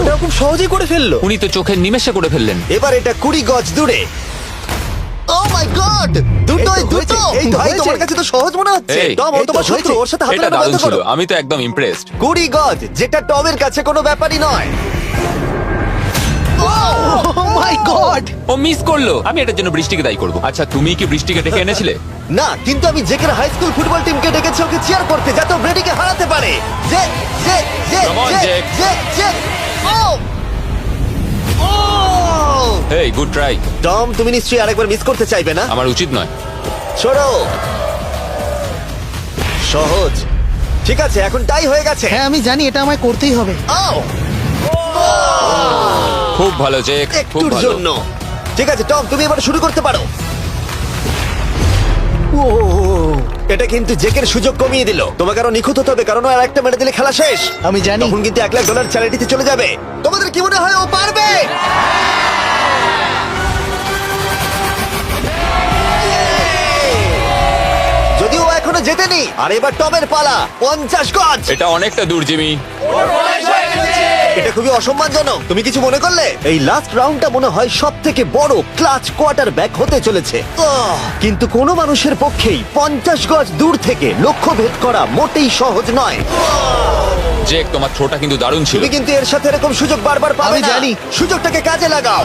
ওটা খুব সহজেই করে ফেলল। উনি তো চোখের নিমেষে করে ফেললেন। এবার এটা কুড়ি গজ দূরে। ও মাই গড দুটোই দুটো! এই ভাই তোমার কাছে তো সহজ মনে হচ্ছে। এই, টম ও এই তো তোমার শত্রু হয়েছে। ওর সাথে হাত এটা মেলানো দারুণ বন্ধ ছিল করো। আমি তো একদম ইমপ্রেসড কুড়ি গজ যেটা টমের কাছে কোনো ব্যাপারই নয়। ও মাই গড ও মিস করল। আমি এটার জন্য বৃষ্টিকে দায়ী করব। আচ্ছা তুমি কি বৃষ্টিকে ডেকে এনেছিলে? না কিন্তু আমি জেকের হাই স্কুল ফুটবল টিমকে ডেকেছি ওকে চিয়ার করতে যাতে ব্রেডিকে হারাতে পারে। Come on, Jake. Hey good try Tom তুমি নিশ্চয়ই আরেকবার মিস করতে চাইবে না? আমার উচিত নয়। ছোড়ো সহজ। ঠিক আছে এখন টাই হয়ে গেছে। হ্যাঁ আমি জানি এটা আমায় করতেই হবে। আও খুব ভালো জেক খুব একটুর ভালো। জন্য। ঠিক আছে টম তুমি এবার শুরু করতে পারো। ও এটা কিন্তু জেকের সুযোগ কমিয়ে দিল। তোমাকে আরও নিখুঁত হতে হবে কারণ ও আর একটা মেরে দিলে খেলা শেষ। আমি জানি। তখন কিন্তু এক লাখ ডলার চ্যারিটিতে চলে যাবে। তোমাদের কি মনে হয় ও পারবে? এখনও জেতেনি আর এবার টমের পালা পঞ্চাশ গজ। এটা অনেকটা দূর জিমি। এটা খুবই অসম্মানজনক। তুমি কিছু মনে করলে? এই লাস্ট রাউন্ডটা মনে হয় সব থেকে বড় ক্লাচ কোয়ার্টার ব্যাক হতে চলেছে। আহ! কিন্তু কোনো মানুষের পক্ষেই পঞ্চাশ গজ দূর থেকে লক্ষ্য ভেদ করা মোটেই সহজ নয়। জেক তোমার থ্রোটা কিন্তু দারুণ ছিল। তুমি কিন্তু এর সাথে এরকম সুযোগ বারবার পাবে আমি না। জানি। সুযোগটাকে কাজে লাগাও।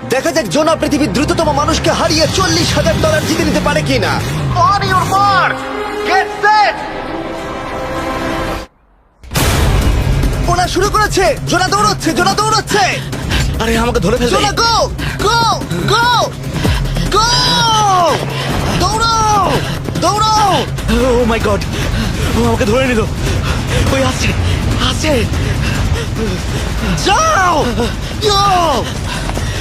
দেখা যাক জোনা পৃথিবীর দ্রুততম মানুষকে হারিয়ে চল্লিশ হাজার ডলার জিতে নিতে পারে কিনা। ওরা শুরু করেছে। জোনা দৌড়চ্ছে জোনা দৌড়চ্ছে। আরে আমাকে ধরে ফেলবে। জোনা গো গো গো গো দৌড়াও দৌড়াও ও মাই গড ও আমাকে ধরে নিল। ওই আসছে আসছে। যাও! ইয়ো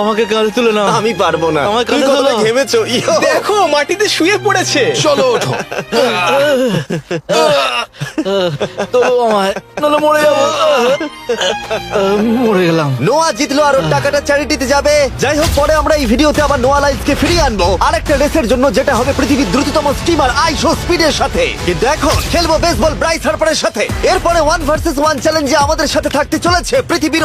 আমাকে কাঁধে তুলে না আমি পারব না। আমার কাঁধে ঘেমেছো? দেখো মাটিতে শুয়ে পড়েছে। চলো ওঠো। তো আমায় নাহলে মরে যাব। মরে গেলাম। নোয়া জিতলো আর ওর টাকাটা চ্যারিটিতে যাবে। যাই হোক পরে আমরা এই ভিডিওতে আবার নোয়া লাইফকে ফিরিয়ে আনব। আরেকটা রেসের জন্য যেটা হবে পৃথিবীর দ্রুততম স্টিমার আইশো স্পিডের সাথে। কিন্তু এখন খেলব বেসবল ব্রাইস হার্পারের সাথে। এরপরে ওয়ান ভার্সেস ওয়ান চ্যালেঞ্জে আমাদের সাথে থাকতে চলেছে পৃথিবীর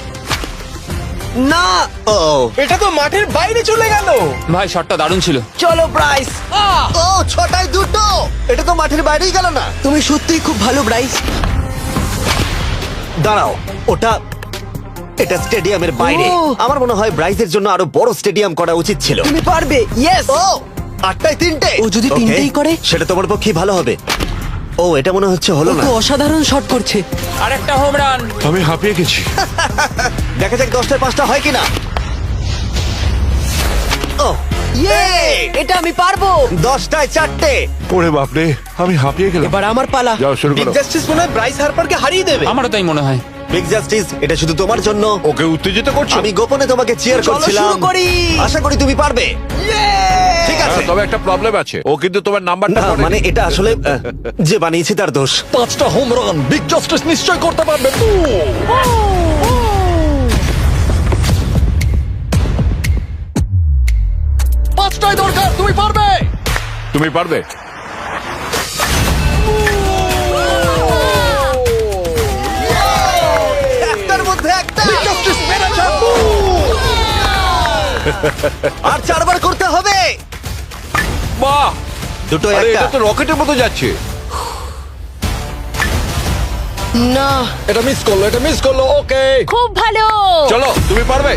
না। ও এটা তো মাঠের বাইরে চলে গেল। ভাই শটটা দারুণ ছিল। চলো ব্রাইস ও ছটায় দুটো। এটা তো মাঠের বাইরেই গেল না। তুমি সত্যিই খুব ভালো ব্রাইস দাঁড়াও ওটা এটা স্টেডিয়ামের বাইরে। ও। আমার মনে হয় ব্রাইজের জন্য আরও বড় স্টেডিয়াম করা উচিত ছিল। তুমি পারবে ইয়েস ও আটটায় তিনটে। ও যদি Okay, তিনটেই করে? সেটা তোমার পক্ষে ভালো হবে। ও এটা মনে হচ্ছে হলো না। অসাধারণ শট করছে। আর একটা হোম রান আমি হাঁপিয়ে গেছি। দেখা যাক দশটায় পাঁচটা হয় কিনা। ও ইয়ে এটা আমি পারব। দশটায় চারটে। ওরে বাপরে আমি হাঁপিয়ে গেলাম। এবার আমার পালা। যাও শুরু বিগ করো। জাস্টিস মনে হয় ব্রাইস হারপারকে হারিয়ে দেবে। আমারও তাই মনে হয়। বিগ জাস্টিস এটা শুধু তোমার জন্য। ওকে উত্তেজিত করছ? আমি গোপনে তোমাকে চিয়ার চলো করছিলাম। শুরু করি। আশা করি তুমি পারবে। ঠিক আছে। হ্যাঁ, তবে একটা প্রবলেম আছে। ও কিন্তু তোমার নাম্বারটা না মানে এটা আসলে আহ, যে বানিয়েছে তার দোষ। পাঁচটা হোম রান বিগ জাস্টিস নিশ্চয় করতে পারবে। পাঁচটাই দরকার। তুমি পারবে? তুমি পারবে। একটার মধ্যে একটা। আর চারবার করতে হবে। বাহ! দুটো আরে একটা। এটা তো রকেটের মতো যাচ্ছে। না। এটা মিস করল এটা মিস করল ওকে খুব ভালো। চলো তুমি পারবে।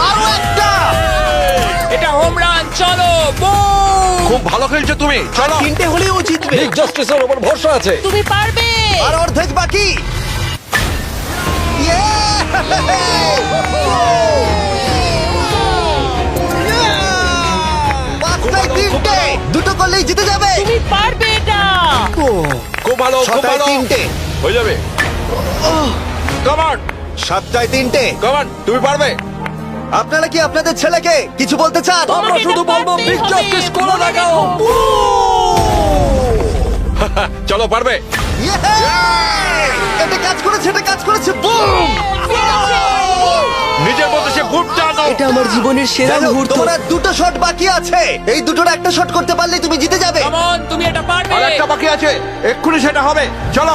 আরও একটা এটা হোম রান চলো boom! খুব ভালো খেলছো তুমি চলো। তিনটে হলেও জিতবে। বিগ জাস্টিসের উপর ভরসা আছে। তুমি পারবে! আর অর্ধেক বাকি। পাঁচটায় তিনটে। দুটো করলেই জিতে যাবে। তুমি পারবে এটা! খুব ভালো খুব ভালো। তিনটে। হয়ে যাবে। কমান সাতটায় তিনটে। কমান তুমি পারবে। আপনারা কি আপনাদের ছেলেকে কিছু বলতে চান? আমরা শুধু বলব বিগ জাস্টিস দেখাও চলো পারবে? এটা কাজ করেছে এটা কাজ করেছে বুম নিজের মধ্যে সে খুব টানো এটা আমার জীবনের সেরা মুহূর্ত। তোমার দুটো শট বাকি আছে। এই দুটোর একটা শট করতে পারলে তুমি জিতে যাবে। On, তুমি এটা পারবে। আর একটা বাকি আছে। এক্ষুনি সেটা হবে। চলো।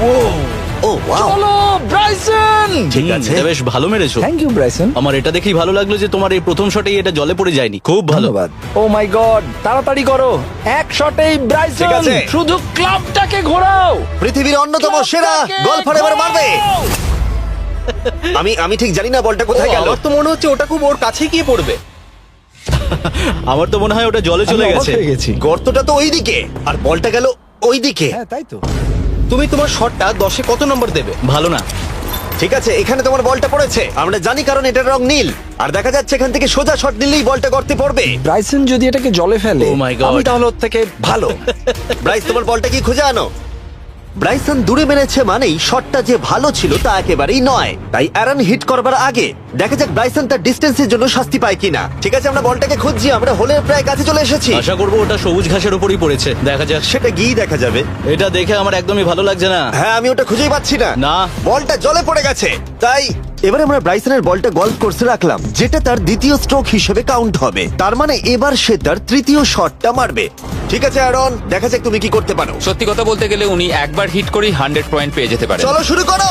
ও ও ওয়াও চলো ব্রাইসন! ঠিক আছে। বেশ ভালো মেরেছো। Thank you Bryson. আমার এটা দেখেই ভালো লাগল যে তোমার এই প্রথম শটেই এটা জলে পড়ে যায়নি। খুব ভালো। ধন্যবাদ। ও মাই গড তাড়াতাড়ি করো। এক শটেই ঠিক ব্রাইসন আছে। শুধু ক্লাবটাকে ঘোরাও। পৃথিবীর অন্যতম সেরা গলফার এবার মারবে। আমি আমি ঠিক জানি না বলটা কোথায় গেল। আমার তো মনে হচ্ছে ওটা খুব ওর কাছে গিয়ে পড়বে। আমার তো মনে হয় ওটা জলে চলে আমি অবাক গেছে। হয়ে গেছি। গর্তটা তো ওইদিকে আর বলটা গেল ওইদিকে। হ্যাঁ তাই তো। তুমি তোমার শটটা দশে কত নম্বর দেবে? ভালো না। ঠিক আছে এখানে তোমার বলটা পড়েছে। আমরা জানি কারণ এটার রং নীল। আর দেখা যাচ্ছে এখান থেকে সোজা শট নিলেই বলটা গর্তে পড়বে। ব্রাইসন যদি এটাকে জলে ফেলে ও মাই গড তাহলে ওর থেকে ভালো। ব্রাইস তোমার বলটা কি খুঁজে আনো? ব্রাইসন দূরে মেরেছে মানেই শটটা যে ভালো ছিল তা একেবারেই নয়। তাই অ্যারন হিট করবার আগে দেখা যাক ব্রাইসন তার ডিস্টেন্সের জন্য শাস্তি পায় কিনা। ঠিক আছে আমরা বলটাকে খুঁজছি আমরা হোলের প্রায় কাছে চলে এসেছি। আশা করব ওটা সবুজ ঘাসের উপরই পড়েছে। দেখা যাক। সেটা গিয়ে দেখা যাবে। এটা দেখে আমার একদমই ভালো লাগছে না। হ্যাঁ আমি ওটা খুঁজেই পাচ্ছি না। না। বলটা জলে পড়ে গেছে। তাই এবার আমরা ব্রাইসনের বলটা গল্ফ কোর্সে রাখলাম যেটা তার দ্বিতীয় স্ট্রোক হিসেবে কাউন্ট হবে। তার মানে এবার সে তার তৃতীয় শটটা মারবে। ঠিক আছে অ্যারন? দেখা যাক তুমি কি করতে পারো। সত্যি কথা বলতে গেলে উনি একবার হিট করেই হান্ড্রেড পয়েন্ট পেয়ে যেতে পারে চলো শুরু করো!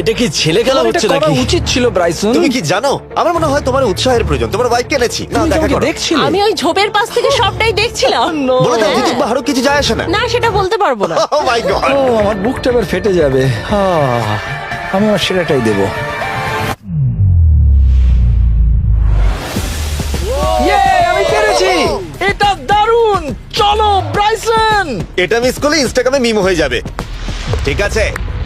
এটা কি ছেলে খেলা হচ্ছে নাকি? উচিত ছিল ব্রাইসন। তুমি কি জানো? আমার মনে হয় তোমার উৎসাহের প্রয়োজন। তোমার বাইক কিনেছি না দেখা করো। দেখছিলে। আমি ওই ঝোপের পাশ থেকে সবটাই দেখছিলাম। বলে দাও হ্যাঁ। জিতুক কিছু যায় আসে না। না সেটা বলতে পারব না। ও মাই গড ও আমার বুকটা এবার ফেটে যাবে। আমি আমার সেরাটাই দেবো। এটা দারুণ। চলো ব্রাইসন। এটা মিস করলে ইনস্টাগ্রামে মিম হয়ে যাবে। ঠিক আছে।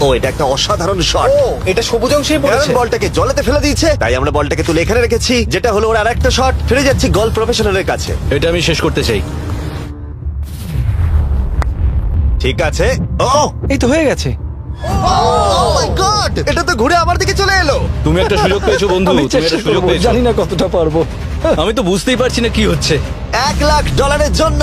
ও এটা একটা অসাধারণ শট এটা সবুজ অংশেই অ্যারন বলটাকে জলেতে ফেলে দিয়েছে তাই আমরা বলটাকে তুলে এখানে রেখেছি যেটা হলো ওর আরেকটা শট ফিরে যাচ্ছি গল প্রফেশনালের কাছে। এটা আমি শেষ করতে চাই। ঠিক আছে। ও! এই তো হয়ে গেছে। মাই গড এটা তো ঘুরে আমার দিকে চলে এলো। তুমি একটা সুযোগ পেয়েছ বন্ধু। আমি তুমি চেষ্টা একটা সুযোগ করব পেয়েছ। জানি না কতটা পারব। আমি তো বুঝতেই পারছি না কি হচ্ছে। এক লাখ ডলারের জন্য।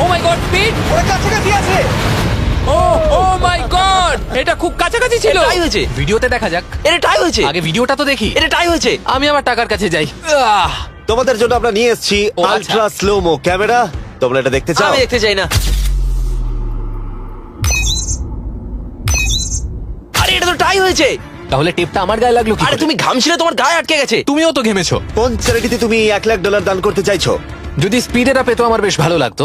ও মাই গড স্পিড ওরা কাছাকাছি আছে। ও ও মাই গড এটা খুব কাছাকাছি ছিল। টাই হয়েছে। ভিডিওতে দেখা যাক। এটা টাই হয়েছে। আগে ভিডিওটা তো দেখি। এটা টাই হয়েছে। আমি আমার টাকার কাছে যাই। আহ! তোমাদের জন্য আমরা নিয়ে এসেছি ও, আচ্ছা। আলট্রা স্লোমো ক্যামেরা তোমরা এটা দেখতে চাও? আমি দেখতে চাই না। আরে এটা তো টাই হয়েছে। তাহলে টেপটা আমার গায়ে লাগল কি আরে করে? তুমি ঘামছিলে তোমার গায়ে আটকে গেছে। তুমিও তো ঘেমেছো। কোন চ্যারিটিতে তুমি এক লাখ ডলার দান করতে চাইছো? যদি স্পিড এটা পেতো আমার বেশ ভালো লাগতো।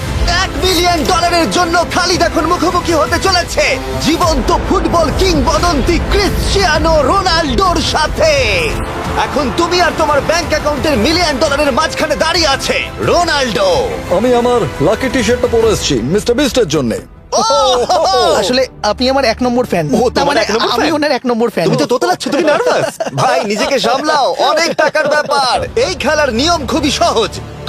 এক মিলিয়ন ডলারের জন্য খালিদ এখন মুখোমুখি হতে চলেছে। জীবন্ত ফুটবল কিংবদন্তি ক্রিশ্চিয়ানো রোনাল্ডোর সাথে। এখন তুমি আর তোমার ব্যাংক অ্যাকাউন্টের মিলিয়ন ডলারের মাঝখানে দাঁড়িয়ে আছে রোনাল্ডো আমি আমার লাকি টি শার্টটা পরে এসেছি মিস্টার বিস্টের জন্য। আসলে আপনি আমার এক নম্বর ফ্যান এক নম্বর এক নম্বর ফ্যান তুমি তো তোতলাচ্ছ তুমি নার্ভাস ভাই নিজেকে সামলাও অনেক টাকার ব্যাপার। এই খেলার নিয়ম খুবই সহজ।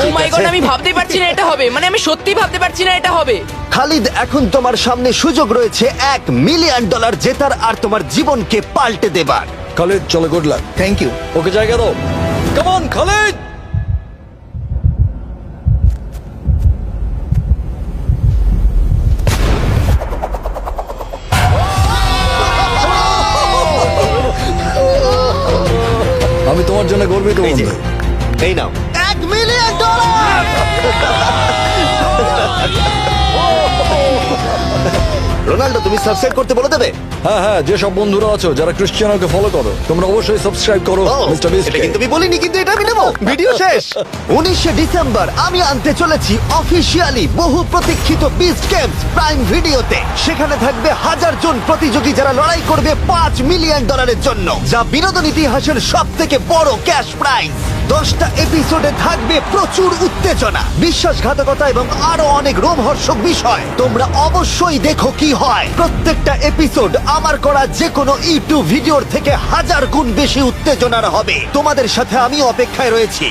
ও মাই গড আমি ভাবতেই পারছি না এটা হবে। মানে আমি সত্যি ভাবতে পারছি না এটা হবে। খালিদ এখন তোমার সামনে সুযোগ রয়েছে এক মিলিয়ন ডলার জেতার আর তোমার জীবনকে পাল্টে দেবার। খালিদ চলো good luck thank you okay জায়গা দাও। কেমন খালিদ! রোনাল্ডো তুমি সাবস্ক্রাইব করতে বলে দেবে? হ্যাঁ হ্যাঁ যেসব বন্ধুরা আছো যারা ক্রিশ্চিয়ানোকে ফলো করো তোমরা অবশ্যই সাবস্ক্রাইব করো ও, মিস্টার বিস্ট এটা কিন্তু আমি বলিনি কিন্তু এটা আমি নেব। ভিডিও শেষ। উনিশে ডিসেম্বর আমি আনতে চলেছি অফিসিয়ালি বহু প্রতীক্ষিত বিস্ট গেমস প্রাইম ভিডিওতে সেখানে থাকবে হাজার জন প্রতিযোগী যারা লড়াই করবে পাঁচ মিলিয়ন ডলারের জন্য যা বিনোদন ইতিহাসের সব থেকে বড় ক্যাশ প্রাইজ দশটা এপিসোডে থাকবে প্রচুর উত্তেজনা, বিশ্বাসঘাতকতা এবং আরও অনেক রোমহর্ষক বিষয়। তোমরা অবশ্যই দেখো কি হয়। প্রত্যেকটা এপিসোড আমার করা যে কোনো ইউটিউব ভিডিওর থেকে হাজার গুণ বেশি উত্তেজনার হবে। তোমাদের সাথে আমি অপেক্ষায় রয়েছি।